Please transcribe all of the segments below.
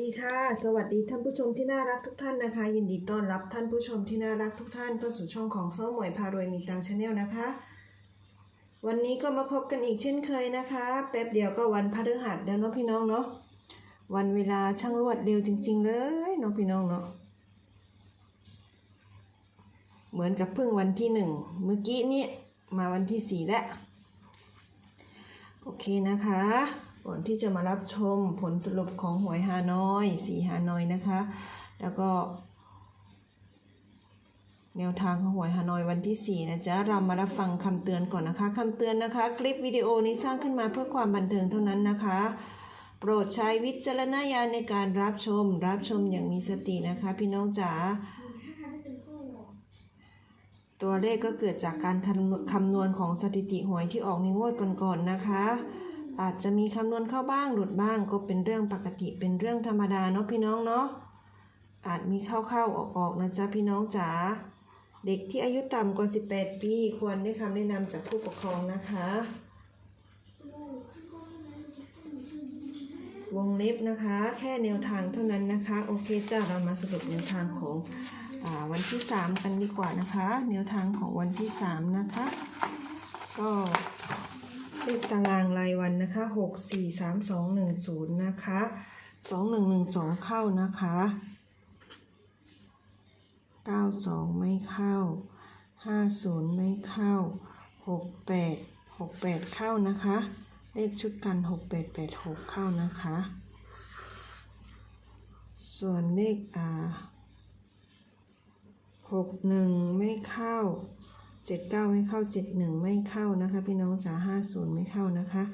ดีค่ะ สวัสดีท่านผู้ชมที่น่ารักทุกท่านนะคะ ยินดีต้อนรับท่านผู้ชมที่น่ารักทุกท่านเข้าสู่ช่องของซ้อหมวยพารวยมีตังชาแนลนะคะ วันนี้ก็มาพบกันอีกเช่นเคยนะคะ แป๊บเดียวก็วันพฤหัสแล้วเนาะพี่น้องเนาะวันเวลาช่างรวดเร็วจริง ๆ เลยเนาะพี่น้องเนาะเหมือนกับเพิ่งวันที่หนึ่งเมื่อกี้นี่มาวันที่สี่แล้วโอเคนะคะ ก่อนที่จะมารับชมผลสรุปของหวยฮานอยสีฮานอยนะคะ แล้วก็ แนวทางของหวยฮานอยวันที่ 4 นะจ๊ะ เรามารับฟังคำเตือนก่อนนะคะคำเตือนนะคะ คลิปวิดีโอนี้สร้างขึ้นมาเพื่อความบันเทิงเท่านั้นนะคะ โปรดใช้วิจารณญาณในการรับชม รับชมอย่างมีสตินะคะ พี่น้องจ๋าตัวเลขก็เกิดจากการคำคำนวณของสถิติหวยที่ออกในงวดก่อนๆนะคะ อาจจะมีคำนวณเข้าบ้างหลุดบ้างก็เป็นเรื่องปกติเป็นเรื่องธรรมดาเนาะพี่น้องเนาะอาจมีเข้าๆออกๆนะจ๊ะพี่น้องจ๋าเด็กที่อายุต่ำกว่า 18 ปีควรได้คำแนะนำจากผู้ปกครองนะคะ วงเล็บนะคะ แค่แนวทางเท่านั้นนะคะ โอเคจ้าเรามาสรุปแนวทางของอวันที่ 3 กันดีกว่านะคะ แนวทางของวันที่ 3 นะคะ ก็ เลขตารางรายวันนะคะหกสี่สามสองหนึ่งศูนย์นะคะสองหนึ่งหนึ่งสองเข้านะคะเก้าสองไม่เข้าห้าศูนย์ไม่เข้าหกแปดหกแปดเข้านะคะ เลขชุดกันหกแปดแปดหกเข้านะคะ ส่วนเลขอ่าหกหนึ่งไม่เข้า 79 ไม่เข้า 71 ไม่เข้านะคะ พี่น้องจ๋า50 ไม่เข้านะคะ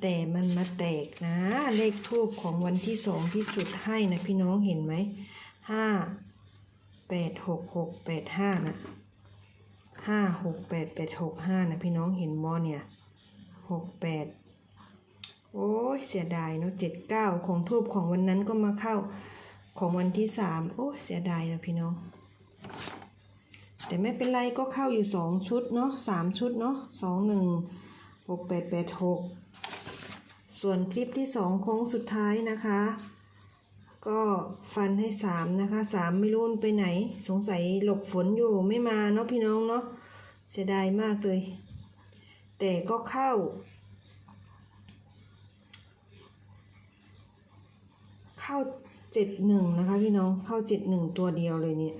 แต่มันมาแตกนะ เลขทูบของวันที่สองที่จุดให้นะพี่น้องเห็นไหมห้าแปดหกหกแปดห้านะห้าหกแปดแปดหกห้านะพี่น้องเห็นบอเนี่ยหกแปดโอ้ยเสียดายเนาะเจ็ดเก้าของทูบของวันนั้นก็มาเข้าของวันที่สามโอ้เสียดายนะพี่น้อง แต่ไม่เป็นไรก็เข้าอยู่สองชุดเนาะสามชุดเนาะสองหนึ่งหกแปดแปดหกส่วนคลิปที่สองโค้งสุดท้ายนะคะ ก็ฟันให้สามนะคะสามไม่รู้มันไปไหน สงสัยหลบฝนอยู่ไม่มาเนาะพี่น้องเนาะเสียดายมากเลย แต่ก็เข้า เข้าเจ็ดหนึ่งนะคะพี่น้องเข้าเจ็ดหนึ่งตัวเดียวเลยเนี่ย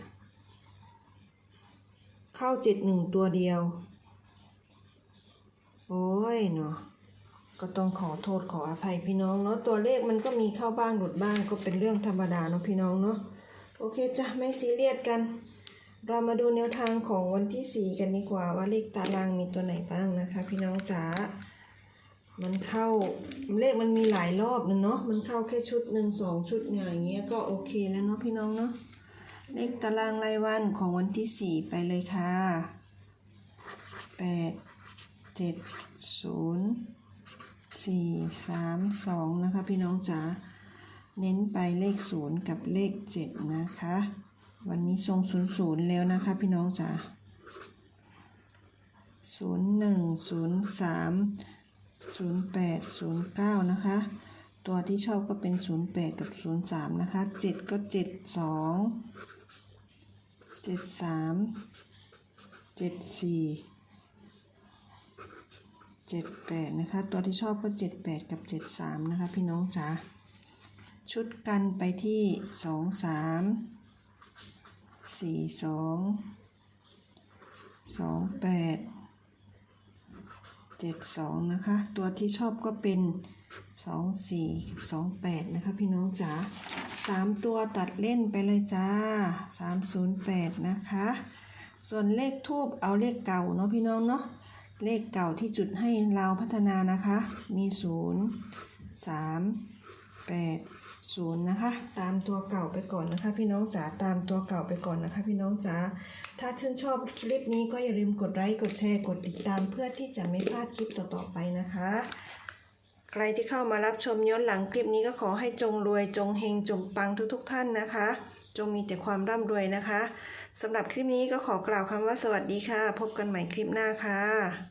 เข้าเจ็ดหนึ่งตัวเดียว โอ้ยเนาะก็ต้องขอโทษขออภัยพี่น้องเนาะตัวเลขมันก็มีเข้าบ้างหลุดบ้างก็เป็นเรื่องธรรมดาเนาะพี่น้องเนาะโอเคจ้ะไม่ซีเรียสกัน เรามาดูแนวทางของวันที่สี่กันดีกว่าว่าเลขตารางมีตัวไหนบ้างนะคะ พี่น้องจ๋ามันเข้าเลขมันมีหลายรอบนะเนาะมันเข้าแค่ชุดหนึ่งสองชุดเนี่ยอย่างเงี้ยก็โอเคแล้วเนาะพี่น้องเนาะ เลขตารางรายวันของวันที่สี่ไปเลยค่ะแปดเจ็ดศูนย์สี่สามสองนะคะ พี่น้องจ๋าเน้นไปเลขศูนย์กับเลขเจ็ดนะคะ วันนี้ทรงศูนย์ศูนย์แล้วนะคะ พี่น้องจ๋าศูนย์หนึ่งศูนย์สามศูนย์แปดศูนย์เก้านะคะ ตัวที่ชอบก็เป็นศูนย์แปดกับศูนย์สามนะคะเจ็ดก็เจ็ดสอง เจ็ดสามเจ็ดสี่เจ็ดแปดนะคะ ตัวที่ชอบก็เจ็ดแปดกับเจ็ดสามนะคะ พี่น้องจ๋าชุดกันไปที่สองสามสี่สองสองแปดเจ็ดสองนะคะ ตัวที่ชอบก็เป็นสองสี่สองแปดนะคะ พี่น้องจ๋า สามตัวตัดเล่นไปเลยจ้าสามศูนย์แปดนะคะ ส่วนเลขทูบเอาเลขเก่าเนาะพี่น้องเนาะ เลขเก่าที่จุดให้เราพัฒนานะคะ มีศูนย์สามแปดศูนย์นะคะ ตามตัวเก่าไปก่อนนะคะ พี่น้องจ๋า ตามตัวเก่าไปก่อนนะคะ พี่น้องจ๋า ถ้าชื่นชอบคลิปนี้ก็อย่าลืมกดไลค์ กดแชร์ กดติดตามเพื่อที่จะไม่พลาดคลิปต่อๆไปนะคะ ใครที่เข้ามารับชมย้อนหลังคลิปนี้ก็ขอให้จงรวยจงเฮงจงปังทุกๆท่านนะคะ จงมีแต่ความร่ำรวยนะคะสำหรับคลิปนี้ก็ขอกล่าวคำว่าสวัสดีค่ะ พบกันใหม่คลิปหน้าค่ะ